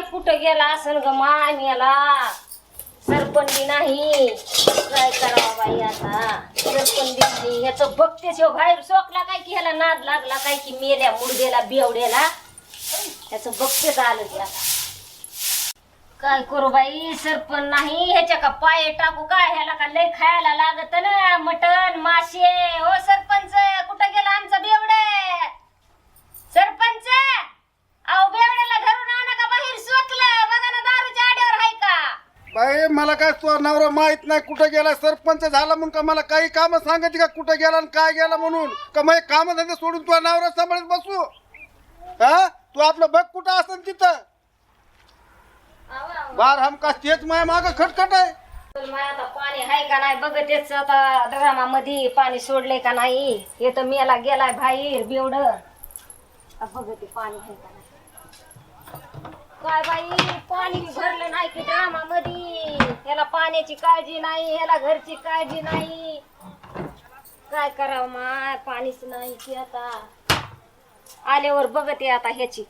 काय कुठं गेला असेल ग मान याला सरपंडी नाही. काय करावा बाई आता? सरपंडी नाही. ह्याचं बघतेच ह्यो बाहेर. सोकला काय की ह्याला नाद लागला काय की मेल्या मुडगेला बेवड्याला? ह्याचं बघतेच आलं ते आता. काय करू बाई? सरपण नाही. ह्याच्या का पाय टाकू? काय ह्याला का लय खायला लागत ना? मटण मासे? हो सरपण कुठं गेला आमचा बेवडे सरपंच अहो बेवड्याला घरून आणा का बाहेर सोकलं बघा ना दारूच्या आड्यावर हाय का अरे मला काय तो नवरा माहीत नाही कुठं गेला सरपंच झाला म्हणून का मला काही काम सांगायची का? कुठं गेला आणि काय गेला म्हणून? का मग काम धंदे सोडून तुझा नवरा सांभाळत बसू? हा? तू आपलं बघ कुठं असेल तिथं. बार हमका तेच माय माग खटखट आहे. आता पाणी हाय का नाही? बघतेच आता ड्रामामध्ये पाणी सोडले का नाही? हे तर मेला गेलाय बाहेर बेवड. बघते पाणी आहे का नाही? काय बाई पाणी भरलं नाही की खाण्याची काळजी नाही ह्याला घरची काळजी नाही. काय करावं माय पाणीच नाही की आता. आल्यावर बघते आता ह्याची.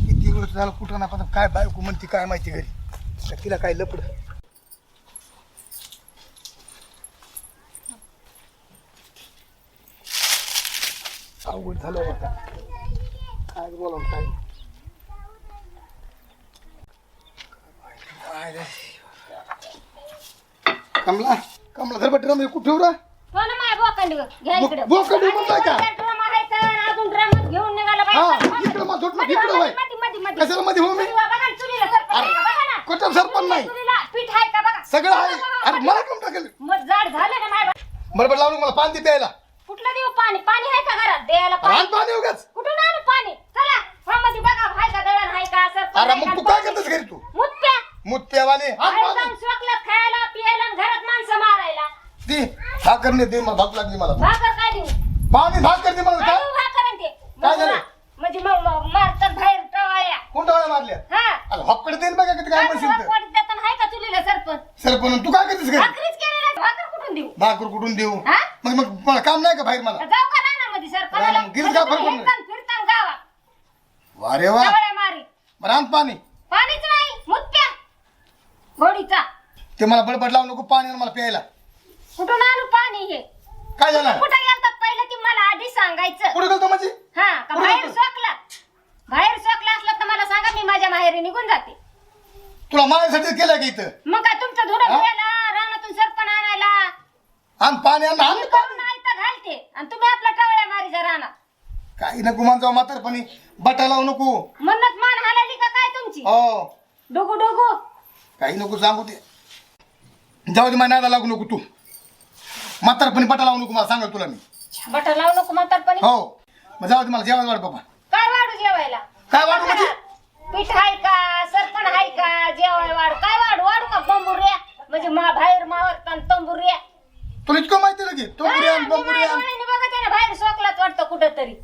किती वेळ झालं कुठं ना पण काय बायको म्हणते काय माहिती घरी? तिला काय लपड. अवघड झालं होता. काय बोला काय? कमला कमला धर बट रम कुठे उरा हो ना माय बोकंडी घ्या बो- इकडे बोकंडी म्हणताय का? ड्रम आहे तर अजून ड्रम घेऊन निघाला हा, बाई इकडं मा- झोट मा- मधी इकडं वा, वय. मधी, मधी, मधी. कशाला मध्ये हो मी चुलीला बघा ना, चुलीला सरपण आहे का? बघा ना. कुठं सरपण नाही चुलीला पीठ आहे का बघा सगळं आहे अरे मला कम टाकेल मग जाड झालं ना माय बरोबर लावून मला पाणी दे प्यायला कुठलं देऊ पाणी पाणी आहे का घरात द्यायला रान पाणी पाणी उगाच कुठून आणू पाणी चला हा मध्ये बघा हाय का दळण हाय का सरपण अरे मग? तू काय करतेस घरी तू? मुत्या. मूत प्यावाने हात बाहेर पाणी जाऊन स्वकलं खायला पियाला आणि घरात माणसं मारायला. भाकर नाही दे मला भाक लागली मला. भाकर काय देऊ? पाणी भाकर दे मला काय? काय देऊ भाकर आणि ते? काय झालं? म्हणजे मग मग मारतात बाहेर टवाया कोण टाळ्या मारल्या? हा. अरे हक्कडे देईन बघा किती काय म्हणशील तर. पोट देताना हाय का चुलीला सरपंच सर पण तू काय करतेस घरी? भाकरीच केलेला भाकर कुठून देऊ? भाकर कुठून देऊ? हा? मग मग मला काम नाही का बाहेर मला? जाऊ का म्हणजे फिरतान गावात. वारे वा. बरं आण पाणी. पाणीच नाही मुत्या घोडीचा ते मला बडबड लावू नको पाणी आण मला प्यायला. कुठून आणू पाणी हे? काय झालं? कुठं गेलतात पहिलं ती मला आधी सांगायचं. कुठे गेलतो म्हणजे? हा का कुठं बाहेर गेलतो? सोकला. बाहेर सोकला असला तर मला सांगा मी माझ्या माहेरी निघून जाते. तुला माझ्यासाठी केलं का इथं? मग काय तुमचं धुडं हा? धुवायला रानातून सरपण आणायला. आण पाणी आण आण मी पाणी. करून नाही तर घालते. आणि तुम्ही आपला टवळ्या मारीचा रानात. काही नको माणसाव म्हातारपणी. बटा लावू नको म्हणूनच मान हालाली का काय तुमची हो. डुगू डुगू काही नको सांगू ते. जाऊ दे माझ्या नादा लागू नको तू. म्हातारपणी बटा लावू नको मला सांगा तुला मी. बटर लावू नको म्हातारपणी? हो. मग जाऊ दे मला जेवण वाढ बाबा. काय वाढू जेवायला? काय वाढू म्हणजे? पीठ का? सरपण आहे का? जेवाय वाढ. काय वाढू? वाढू का बंबुऱ्या म्हणजे मा बाहेर मावरतान तंबुऱ्या तुला इतकं माहिती लगे तो बिर्याणी बघते ना बाहेर सोकलाच वाटतं कुठं तरी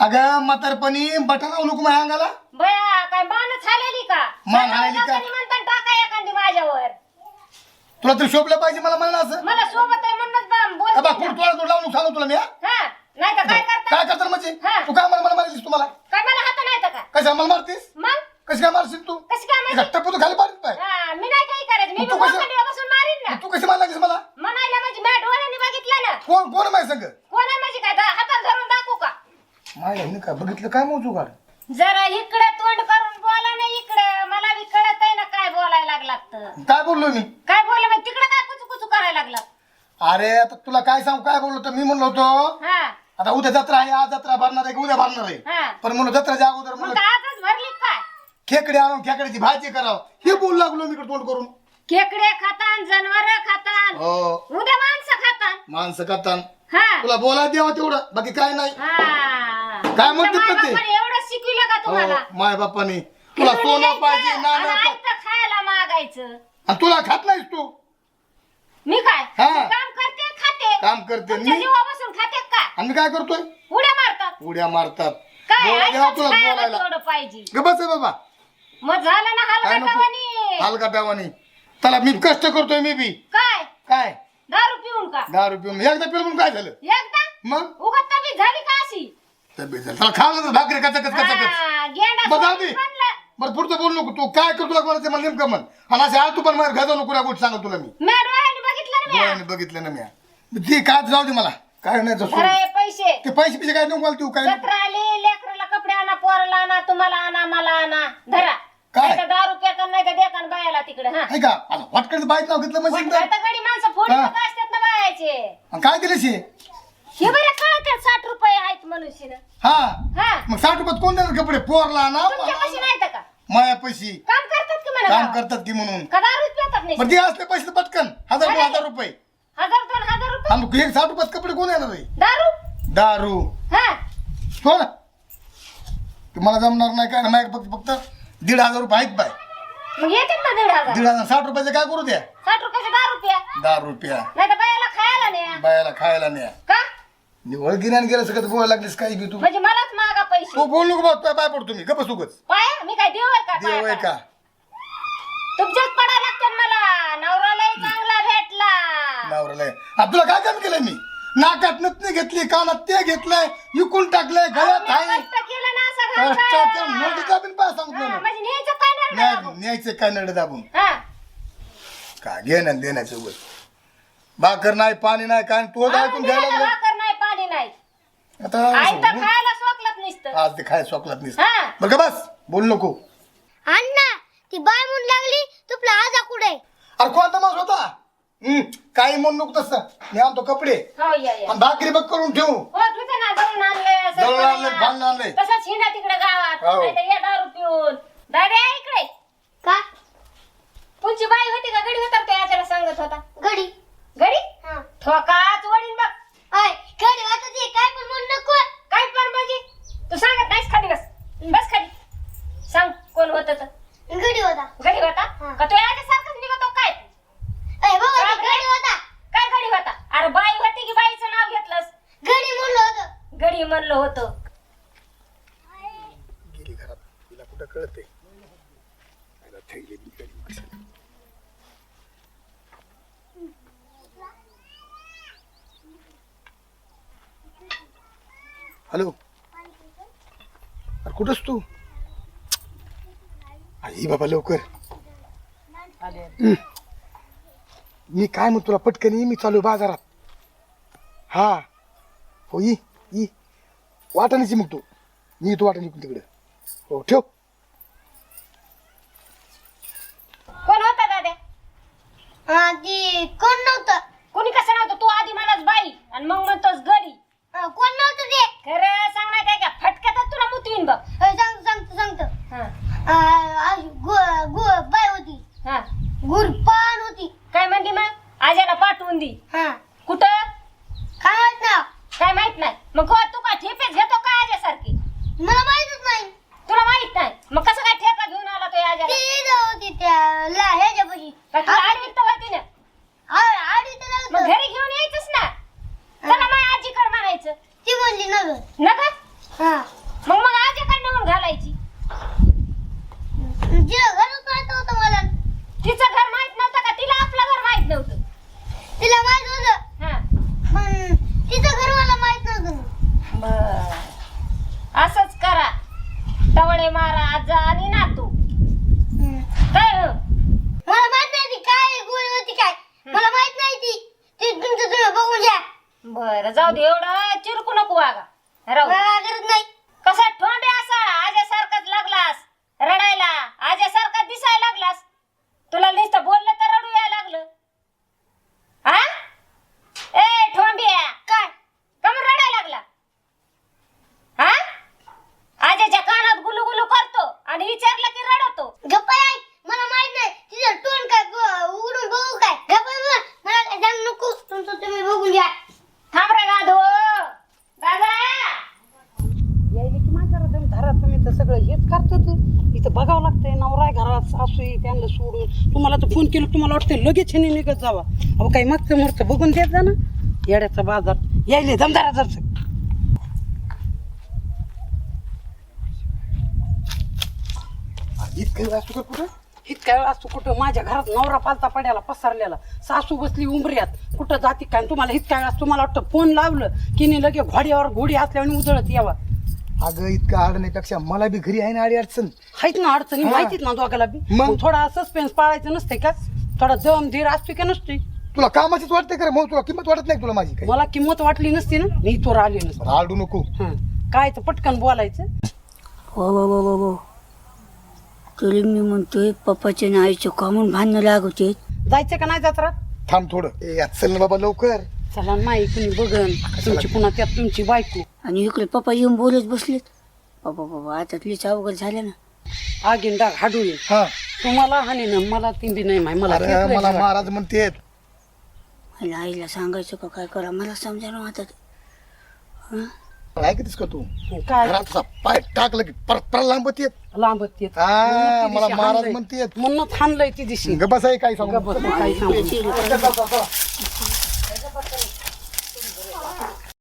अगं म्हातारपणी बटा लावू नको माझ्या अंगाला बया काय मानच हालेली का मान हालेली का? लोकांनी म्हणतात टाका एखादी माझ्यावर. तुला तरी शोभलं पाहिजे मला म्हणलं असं? मला सोबत आहे म्हणूनच बा- अबा बोलते कुठं ना. तुला लावून सांगू तुला मी हा? हा नाही तर काय करता? काय करतात म्हणजे? हा. तू काय मला मला मारलीस तुम्हाला? काय मला हात नाही तर का कशा मला मारतीस? मग? कशी काय मारशील तू? कशी काय माहिती टप्पू तू खाली मारीत पाय हा, मी नाही काही करायचं. मी मग तू कसं- बसून मारीन ना. तू कशी मारला लागलीस मला? म्हणायला म्हणजे डोळ्यांनी बघितलं ना कोण कोण माहिती संग? कोण आहे म्हणजे काय? दा- हातात धरून दाखवू का? माय हिने बघितलं काय मोजू काढ जरा इकडे काय बोललो मी? काय बोललं मग तिकडे काय कुचू कुचू करायला लागला? अरे आता तुला काय सांगू? काय बोललो तर मी म्हणलो होतो हा. आता उद्या जत्रा आहे आज जत्रा भरणार आहे की उद्या भरणार आहे. हा. पण म्हणलो जत्राच्या अगोदर मग म्हणलं आजच भरली काय खेकडे आणून खेकड्याची भाजी करावं. हे बोलू लागलो मी इकडे तोंड करून. खेकडे खातान जनावर खातान. हो. उद्या माणसं खातान. माणसं करतान हा. तुला बोलायला द्यावं तेवढं बाकी काय नाही. काय ना ते? एवढं शिकविलं का तुम्हाला हो माय बापाने तुला सोनं पाहिजे नाणं पाहिजे. मागायचं आणि तुला खात नाहीस तू? मी काय? हा. काम करते खाते. काम करते. तुमच्या मी जीवापासून खाते का? आणि मी काय करतोय? उड्या मारतात. उड्या मारतात. काय? बोला द्यावं आयतंच तुला खायला बोलायला. तेवढं पाहिजे. ग बस आहे बाबा. मग झालं ना काय नको? हलगटावानी हलका त्याला मी कष्ट करतोय मी बी. काय? काय? दारू पिऊन का? दहा रुपये एकदा म्हणून काय झालं? एकदा? मग? उगत झाली का अशी? तब्येत झाली. त्याला भाकरी कचा कच कचा कच हा, गेंडा सोडून. बरं पुढचं बोल नको तू. काय करतो तुला ते मला नेमकं म्हण. आणि असे आज तू पण मला घाजा नको गोष्ट सांगा तुला मी. म्या डोळ्याने बघितलं ना म्या. डोळ्याने बघितलं ना मी ते काय जाऊ दे मला. काय नाही पैसे. ते पैसे पिसे काय नको मला तू काय जत्रा आली लेकराला कपडे आणा पोराला आणा तुम्हाला आणा मला आणा. धरा. काय? नाही तर दारू पेकन नाही तर देतान बायाला तिकडे हा. आहे का आता वाटकडे बाईक नाव घेतलं म्हणजे पण आता गडी माणसं फोन हा. असतात ना बायाचे. आणि काय दिले शे हे बरं कळत साठ रुपये आहेत मनुष्य हा. हा. मग साठ रुपयात कोण देणार कपडे? पोरला ना तुमच्या कशी माया पैसे काम करतात की म्हणा काम? करतात की म्हणून. का दारूच पेतात नाही? पण ते असले पैसे पटकन. हजार दोन हजार रुपये. हजार दोन हजार रुपये? आणि मग एक साठ रुपयात कपडे कोण येणार आहे? दारू? दारू. हा. हो ना ते मला जमणार नाही काय ना? माझ्या फक्त फक्त दीड हजार रुपये आहेत बाय. मग येतात ना दीड हजार? दीड हजार साठ रुपयाचं काय करू द्या? साठ रुपयाचे दहा रुपया. दहा रुपया. नाही तर बायाला खायला नाही बायाला खायला न्या. का? निवळ गिऱ्याने गेलं सगळं बोलायला लागलीस काही बी तू? म्हणजे मलाच मागा पैसे. तू बोल नको बा पाय पडतो मी गप उगच पाया? मी काय देव आहे का? देव आहे का? तुमच्याच पडा लागतात मला. नवरालाही चांगला भेटला. नवऱ्याला तुला काय काम केलंय मी? नाकात नथनी घेतली कानात ते घेतलंय विकून टाकलंय गळ्यात आहे. कष्ट केलं ना पाय सांगतो हा, ना. म्हणजे न्यायचं काय नाही न्याय- बाबू. न्यायचं काय नड दाबून? हा. का घेणं देण्याचं उगत भाकर नाही पाणी नाही काय तो ऐकून आणून घ्यायला लागलं. नाही. आता आई तर. खायला सोकलत नुसतं. आज ते खाय सोकलात नाही हा. बरं का बस? बोल नको. अण्णा ती बाय म्हणून लागली तुपला आजा कुठे? अरे कोणता मास होता? हम्म, काही म्हणू नको तसं. मी आणतो कपडे. हो या या. आणि भाकरी बघ करून ठेवू. हो तुझं ना दळून आणलंय असं दळून आणलंय, करूया. भांडण आणलंय. तसंच हिंडा तिकडे गावात. हो. नाही तर या दारू पिऊन. दादा या इकडे. का? तुमची बाई होती का? गडी होता तो याच्याला सांगत होता. घडी. गडी हा ठोकाच वडील बघ अय घडी वाटत आहे, काय पण म्हणू नको काय पण म्हणजे तू सांगत नाहीस खाली बस बस खाली सांग कोण होत तर घडी होता गडी होता हा. का तो याच्यासारखाच निघतो काय अय बाबा का ती गं? घडी होता काय गडी होता अरे बाई होती की बाईचं नाव घेतलंस घडी म्हणलं होतं गडी म्हणलं होतं. गेली घरात. तिला कुठं कळते हॅलो? अरे कुठंस तू? आई बाबा लवकर. मी काय म्हणतो तुला? पटकन ये मी चालू बाजारात. हा. हो ये ये. वाटाण्याची मग तू. मी येतो वाटाणे तिकडे. हो ठेव. कोण होता दाद्या हा, ती कोण नव्हतं? कोणी कसं नव्हतं? तू आधी मलाच बाई आणि मग म्हणतोस गडी अं, कोण नव्हतं ते? खरं सांगणार काय का फटक्यातच तुला मुतवीन बघ. अय, सांगतो सांगतो सांगतो. हा. अं, आज गु- गु- बाय होती. हा. गुरपान होती. काय म्हणली मग? आज्याला पाठवून दी. हा. कुठं? काय माहीत ना काय माहीत नाही. मग हो, तू काय ठेपेच घेतो का आज्यासारखी मला माहितच नाही तुला माहीत नाही मग कसं काय ठेपा घेऊन आला तो आज्याला ती इथं होती त्या ला ह्याच्यापाशी का तुला आडवीत होती ना आ- आडी तर मग लागलं. घरी घेऊन यायचंच ना चला माझ्या आजीकडे म्हणायचं ती म्हणली नव्हे नका हा मग मग आजीकडे नेऊन घालायची तिला घरच माहीत होतं मला तिचं घर माहीत नव्हतं का तिला आपलं घर माहीत नव्हतं तिला माहीत होतं हा पण तिचं घर मला माहीत नव्हतं बर असंच करा तवळे मारा आजा आणि नातू काय हो? मला माहीत नाही ती काय गोळी होती काय मला माहीत नाही ती ती तुमचं तुम्ही बघून घ्या बर जाऊ दे एवढं चिरकू नको वागा राहू दे. मला गरज नाही. कसा ठोंबे असा आज्यासारखाच लागलास रडायला आज्यासारखा दिसायला लागलास. तुला बोललं तर रडू यायला लागलं हा ए ठोंबिया काय कमून रडायला लागला हा आज्याच्या कानात गुलू गुलू करतो आणि विचारलं की रडवतो गप्पा आहे मला माहीत नाही तिचं टोन काय ग- उघडून बघू काय गप्पा बघ. मला काय सांग नको तुमचं तुम्ही बघून घ्या थांब रे गाधो दादा यायले की माझ्या घरात धरा तुम्ही तर सगळं हेच करतात इथं बघावं लागतंय नवरा आहे घरात सासू आहे त्यांना सोडून तुम्हाला तर फोन केलं तुम्हाला वाटतं लगेच ह्याने निघत जावा. अहो काही मागचं मोरचं बघून देत जा ना. येड्याचा बाजार. यायले दमदारा जरचं इतकं असतो का कुठं? इतक्या वेळ असतो कुठं? माझ्या घरात नवरा पालता पड्याला पसरलेला. सासू बसली उंबऱ्यात कुठं जाती काय? तुम्हाला इतक्या वेळ तुम्हाला वाटतं फोन लावलं की नाही लगे घोड्यावर घोडी असल्याने उजळत यावा. अगं इतकं अडण्यापेक्षा मला बी घरी आहे ना आडी अडचण. आहेत ना अडचणी हा. माहितीत ना दोघाला बी. मग? मग थोडा सस्पेन्स पाळायचं नसते का? थोडा दम धीर असतो का नसते तुला कामाचीच वाटते का मग तुला किंमत वाटत नाही का तुला माझी काही? मला किंमत वाटली नसती ना मी इथवर आली नसते. बरं, आरडू नको. हं. काय तर पटकन बोलायचं. हो हो तरी मी म्हणतोय पप्पाच्या आणि आईचं कामून भांडणं लागवते जायचं का नाही जात्रा थांब थोडं. ए यात चल ना बाबा लवकर. चला माई कुणी बघन. तुमची पुन्हा त्यात तुमची बायको. आणि इकडे पप्पा येऊन बोलत बसलेत. बाबा बाबा आता लईच अवघड झालं ना. आगीन डाग हाडू ये. हा. तुम्हाला हानी ना मला ती बी नाही माय मला अरे मला महाराज म्हणते मला आईला सांगायचं का काय करा मला समजा आता. ते. ऐकतेस का तू. काय? घरात असा पाय टाकलं की पर पर लांबत येत लांबत येत हा, म्हणून ती मला महाराज हाणलंय. म्हणतेत. म्हणून हाणलंय ती दिशी. आहे काही सांगू? गप्प बस, काही सांगू.